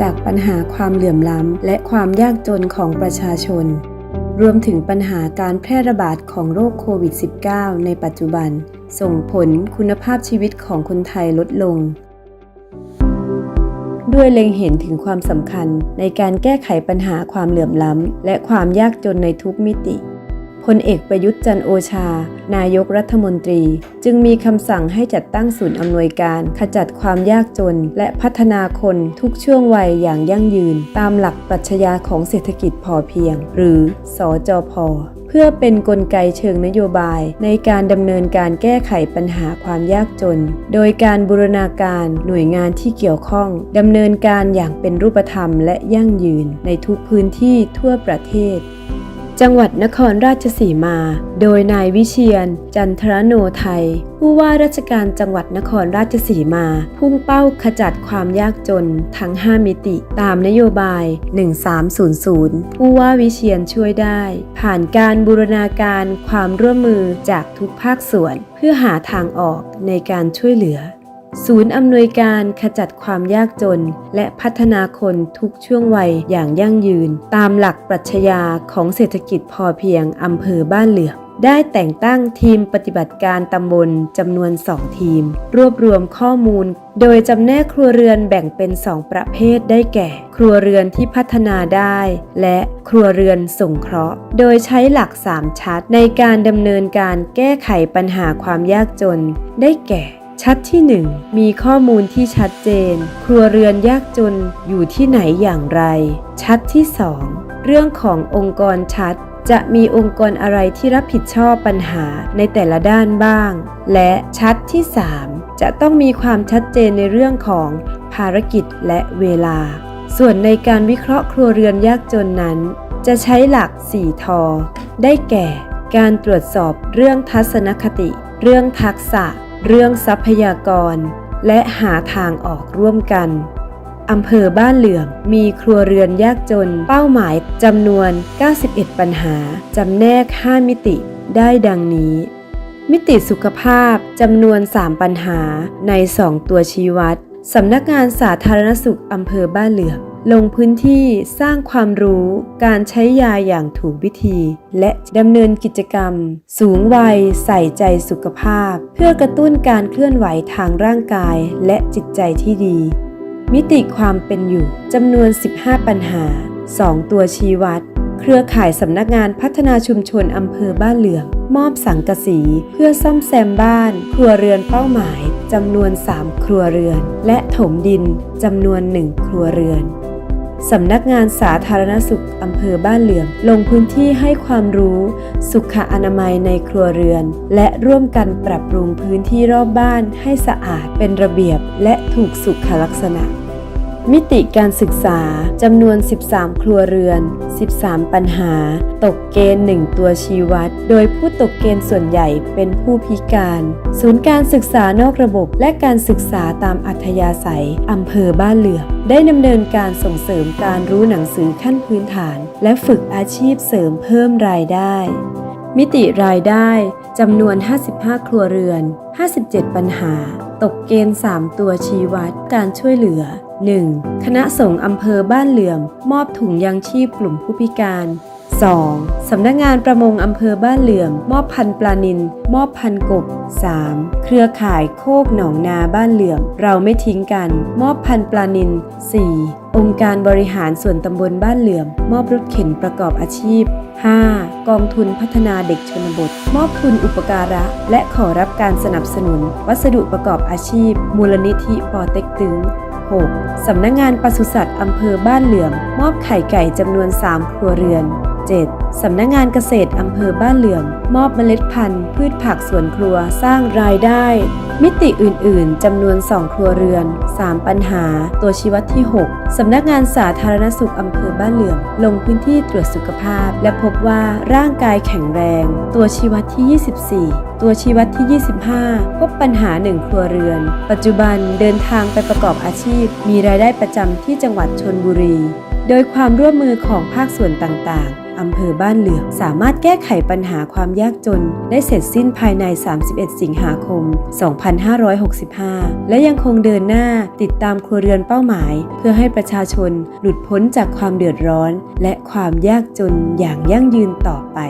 จากปัญหาความเหลื่อมล้ำ และความยากจนของประชาชน รวมถึงปัญหาการแพร่ระบาดของโรคโควิด -19 ในปัจจุบัน ส่งผลคุณภาพชีวิตของคนไทยลดลง ด้วยเล็งเห็นถึงความสำคัญในการแก้ไขปัญหาความเหลื่อมล้ำ และความยากจนในทุกมิติ พลเอกประยุทธ์จันโอชา นายกรัฐมนตรี จึงมีคำสั่งให้จัดตั้งศูนย์อำนวยการ ขจัดความยากจน และพัฒนาคนทุกช่วงวัยอย่างยั่งยืน ตามหลักปรัชญาของเศรษฐกิจพอเพียง หรือสอจอพอเพื่อเป็นนกลไกเชิงนโยบายในการดำเนินการแก้ไขปัญหาความยากจน โดยการบูรณาการหน่วยงานที่เกี่ยวข้องดำเนินการอย่างเป็นรูปธรรมและยั่งยืนในทุกพื้นที่ทั่วประเทศ จังหวัดนครราชสีมา โดยนายวิเชียน จันทรโนไทย ผู้ว่าราชการจังหวัดนครราชสีมา พุ่งเป้าขจัดความยากจนทั้ง 5 มิติ ตามนโยบาย 1300 ผู้ว่าวิเชียนช่วยได้ ผ่านการบูรณาการความร่วมมือจากทุกภาคส่วน เพื่อหาทางออกในการช่วยเหลือ ศูนย์อำนวยการขจัดความยากจน และพัฒนาคนทุกช่วงวัยอย่างยั่งยืน ตามหลักปรัชญาของเศรษฐกิจพอเพียงอำเภอบ้านเหลือได้แต่งตั้งทีมปฏิบัติการตำบลจำนวน 2 ทีม รวบรวมข้อมูล โดยจำแนกครัวเรือนแบ่งเป็น 2 ประเภทได้แก่ ครัวเรือนที่พัฒนาได้ และครัวเรือนส่งเคราะห์ โดยใช้หลัก 3 ชัดในการดำเนินการแก้ไขปัญหาความยากจน ได้แก่ ชัดที่ 1 มีข้อมูลที่ชัดเจน ครัวเรือนยากจนอยู่ที่ไหนอย่างไร ชัดที่ 2 เรื่องขององค์กรชัด จะมีองค์กรอะไรที่รับผิดชอบปัญหาในแต่ละด้านบ้าง และชัดที่ 3 จะต้องมีความชัดเจนในเรื่องของภารกิจและเวลา ส่วนในการวิเคราะห์ครัวเรือนยากจนนั้น จะใช้หลัก 4 ทอ ได้แก่ การตรวจสอบเรื่องทัศนคติ เรื่องทักษะ เรื่องทรัพยากร และหาทางออกร่วมกันอำเภอบ้านเหลื่อมมีครัวเรือนยากจน เป้าหมายจำนวน 91 ปัญหา จำแนก 5 มิติได้ดังนี้ มิติสุขภาพจำนวน 3 ปัญหาใน 2 ตัวชี้วัดสำนักงานสาธารณสุขอำเภอบ้านเหลือม ลงพื้นที่สร้างความรู้การใช้ยาอย่างถูกวิธี และดำเนินกิจกรรม สูงวัยใส่ใจสุขภาพ เพื่อกระตุ้นการเคลื่อนไหวทางร่างกายและจิตใจที่ดี มิติความเป็นอยู่จำนวน 15 ปัญหา 2 ตัวชี้วัด เครือข่ายสำนักงานพัฒนาชุมชนอำเภอบ้านเหลืองมอบสังกะสี เพื่อซ่อมแซมบ้าน ครัวเรือนเป้าหมายจำนวน 3 ครัวเรือน และถมดินจำนวน 1 ครัวเรือน สำนักงานสาธารณสุขอำเภอบ้านเหลื่อม ลงพื้นที่ให้ความรู้ สุขอนามัยในครัวเรือน และร่วมกันปรับปรุงพื้นที่รอบบ้านให้สะอาดเป็นระเบียบและถูกสุขลักษณะ มิติการศึกษาจำนวน 13 ครัวเรือน 13 ปัญหา ตกเกณฑ์ 1 ตัวชี้วัด โดยผู้ตกเกณฑ์ส่วนใหญ่เป็นผู้พิการ ศูนย์การศึกษานอกระบบ และการศึกษาตามอัธยาศัยอำเภอบ้านเหลือได้ดำเนินการส่งเสริมการรู้หนังสือขั้นพื้นฐาน และฝึกอาชีพเสริมเพิ่มรายได้ มิติรายได้จำนวน 55 ครัวเรือน 57 ปัญหา ตกเกณฑ์ 3 ตัวชี้วัดการช่วยเหลือ 1. คณะสงฆ์อำเภอบ้านเหลื่อม มอบถุงยางชีพกลุ่มผู้พิการ 2. สำนักงานประมงอำเภอบ้านเหลื่อม มอบพันปลานิลมอบพันกบ 3. เครือข่ายโคกหนองนาบ้านเหลื่อม เราไม่ทิ้งกัน มอบพันปลานิล 4. องค์การบริหารส่วนตำบลบ้านเหลื่อม มอบรถเข็นประกอบอาชีพ 5. กองทุนพัฒนาเด็กชนบท มอบทุนอุปการะ และขอรับการสนับสนุน วัสดุประกอบอาชีพ มูลนิธิปอเต็กตึง 6. สำนักงานปศุสัตว์อำเภอบ้านเหลื่อม มอบไข่ไก่จำนวน 3 ครัวเรือน 7. สำนักงานเกษตรอำเภอบ้านเหลื่อม มอบเมล็ดพันธุ์ พืชผักสวนครัวสร้างรายได้ มิติอื่น ๆ จำนวน 2 ครัวเรือน 3 ปัญหา ตัวชี้วัดที่ 6 สำนักงานสาธารณสุขอำเภอบ้านเหลื่อม ลงพื้นที่ตรวจสุขภาพ และพบว่าร่างกายแข็งแรง ตัวชี้วัดที่ 24ตัวชี้วัดที่ 25 พบปัญหา 1 ครัวเรือน ปัจจุบันเดินทางไปประกอบอาชีพ มีรายได้ประจำที่จังหวัดชนบุรี โดยความร่วมมือของภาคส่วนต่างๆอำเภอบ้านเหลืองสามารถแก้ไขปัญหาความยากจน ได้เสร็จสิ้นภายใน 31 สิงหาคม 2565 และยังคงเดินหน้าติดตามครัวเรือนเป้าหมาย เพื่อให้ประชาชนหลุดพ้นจากความเดือดร้อน และความยากจนอย่างยั่งยืนต่อไป